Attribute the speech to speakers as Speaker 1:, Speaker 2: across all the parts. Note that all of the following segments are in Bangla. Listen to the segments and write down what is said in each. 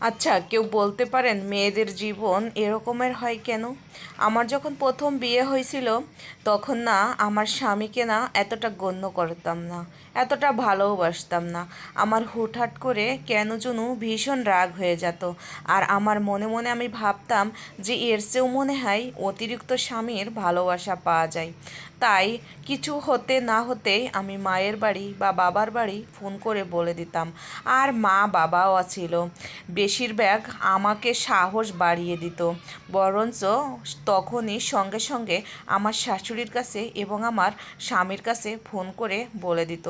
Speaker 1: আচ্ছা কেউ বলতে পারেন মেয়েদের জীবন এরকমের হয় কেন? আমার যখন প্রথম বিয়ে হয়েছিল, তখন না আমার স্বামীকে না এতটা গণ্য করতাম না, এতটা ভালোবাসতাম না। আমার হুটহাট করে কেন যেন ভীষণ রাগ হয়ে যেত। আর আমার মনে মনে আমি ভাবতাম যে এর চেয়েও মনে হয় অতিরিক্ত স্বামীর ভালোবাসা পাওয়া যায়। তাই কিছু হতে না হতেই আমি মায়ের বাড়ি বা বাবার বাড়ি ফোন করে বলে দিতাম। আর মা বাবাও ছিল বেশিরভাগ আমাকে সাহস বাড়িয়ে দিত। বরঞ্চ তখনই সঙ্গে সঙ্গে আমার শাশুড়ির কাছে এবং আমার স্বামীর কাছে ফোন করে বলে দিত।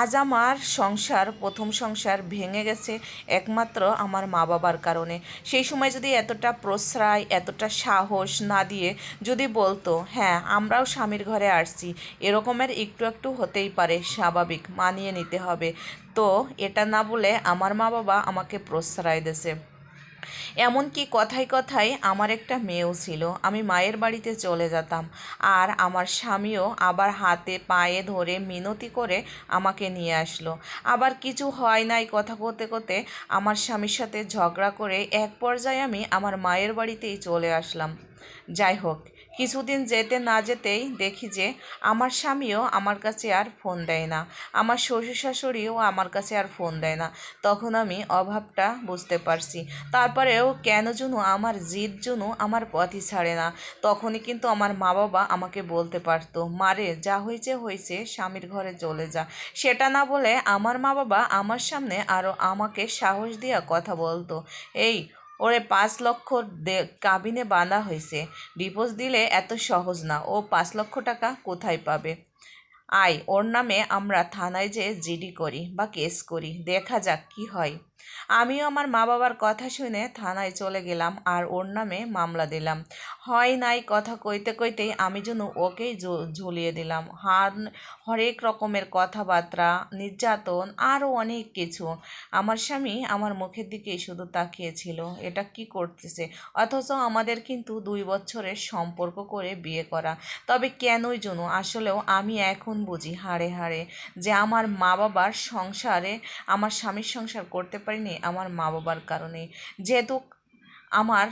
Speaker 1: আজ আমার সংসার, প্রথম সংসার ভেঙে গেছে একমাত্র আমার মা বাবার কারণে। সেই সময় যদি এতটা প্রশ্রয়, এতটা সাহস না দিয়ে যদি বলতো হ্যাঁ আমরাও স্বামীর ঘরে আসছি? এরকমের একটু একটু হতেই পারে, স্বাভাবিক, মানিয়ে নিতে হবে। তো এটা না বলে আমার মা বাবা আমাকে প্রশ্রয় দেছে এমনকি কথায় কথায় আমার একটা মেয়েও ছিল। আমি মায়ের বাড়িতে চলে যেতাম আর আমার স্বামীও আবার হাতে পায়ে ধরে মিনতি করে আমাকে নিয়ে আসলো। আবার কিছু হয় নাই কথা করতে করতে আমার স্বামীর সাথে ঝগড়া করে এক পর্যায়ে আমি আমার মায়ের বাড়িতেই চলে আসলাম। যাই হোক কিছুদিন যেতে না যেতেই দেখি যে আমার স্বামীও আমার কাছে আর ফোন দেয় না। আমার শ্বশুর শাশুড়িও আমার কাছে আর ফোন দেয় না। তখন আমি অভাবটা বুঝতে পারছি। তারপরেও কেন যেন আমার জিদ জুনু আমার পথই ছাড়ে না। তখনই কিন্তু আমার মা বাবা আমাকে বলতে পারতো মারে যা হয়েছে হয়েছে স্বামীর ঘরে চলে যা। সেটা না বলে আমার মা বাবা আমার সামনে আরও আমাকে সাহস দিয়া কথা বলতো, এই ওরে পাঁচ লক্ষ কাবিনে বাঁধা হয়েছে। ডিভোর্স দিলে এত সহজ না। ও পাঁচ লক্ষ টাকা কোথায় পাবে? আয়, ওর নামে আমরা থানায় যে জিডি করি বা কেস করি। দেখা যাক কি হয়। আমিও আমার মা বাবার কথা শুনে থানায় চলে গেলাম আর ওর নামে মামলা দিলাম। হয় নাই কথা কইতে কইতেই আমি যেন ওকেই ঝুলিয়ে দিলাম। হার হরেক রকমের কথাবার্তা, নির্যাতন, আরও অনেক কিছু। আমার স্বামী আমার মুখের দিকেই শুধু তাকিয়েছিল, এটা কি করতেছে? অথচ আমাদের কিন্তু দুই বছরের সম্পর্ক করে বিয়ে করা। তবে কেনই যেন? আসলেও আমি এখন বুঝি হাড়ে হাড়ে যে আমার মা বাবার সংসারে, আমার স্বামীর সংসার করতে পারিনি আমার মা বাবার কারণে। যেহেতু আমার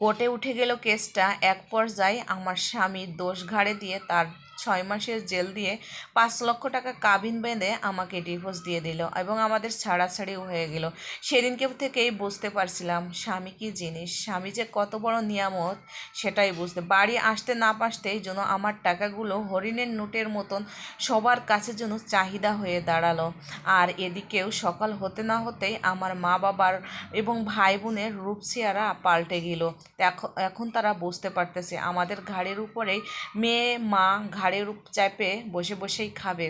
Speaker 1: কোর্টে উঠে গেল কেসটা, এক পর্যায়ে আমার স্বামীর দোষ ঘাড়ে দিয়ে তার ছয় মাসের জেল দিয়ে পাঁচ লক্ষ টাকা কাবিন বেঁধে আমাকে ডিভোর্স দিয়ে দিল এবং আমাদের ছাড়াছাড়িও হয়ে গেল। সেদিনকে থেকেই বুঝতে পারছিলাম স্বামী কী জিনিস, স্বামী যে কত বড় নিয়ামত সেটাই বুঝতে। বাড়ি আসতে না পাসতেই যেন আমার টাকাগুলো হরিণের নোটের মতন সবার কাছে যেন চাহিদা হয়ে দাঁড়াল। আর এদিকেও সকাল হতে না হতেই আমার মা বাবার এবং ভাই বোনের রূপসিয়ারা পাল্টে গেল। এখন তারা বুঝতে পারতেছে আমাদের ঘাড়ের উপরেই মেয়ে, মা ঘাড়ের উপ চাপে বসে বসেই খাবে।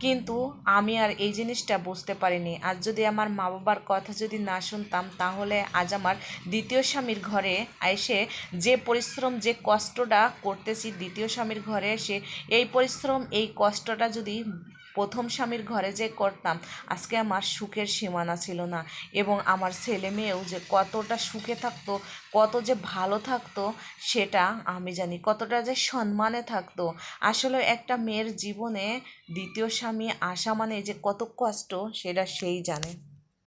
Speaker 1: কিন্তু আমি আর এই জিনিসটা বুঝতে পারিনি। আজ যদি আমার মা বাবার কথা যদি না শুনতাম, তাহলে আজ আমার দ্বিতীয় স্বামীর ঘরে এসে যে পরিশ্রম, যে কষ্টটা করতেছি দ্বিতীয় স্বামীর ঘরে এসে, এই পরিশ্রম, এই কষ্টটা যদি প্রথম স্বামীর ঘরে যে করতাম, আজকে আমার সুখের সীমানা ছিল না। এবং আমার ছেলে মেয়েও যে কতটা সুখে থাকতো, কত যে ভালো থাকতো, সেটা আমি জানি, কতটা যে সম্মানে থাকতো। আসলে একটা মেয়ের জীবনে দ্বিতীয় স্বামী আসা মানে যে কত কষ্ট, সেটা সেই জানে।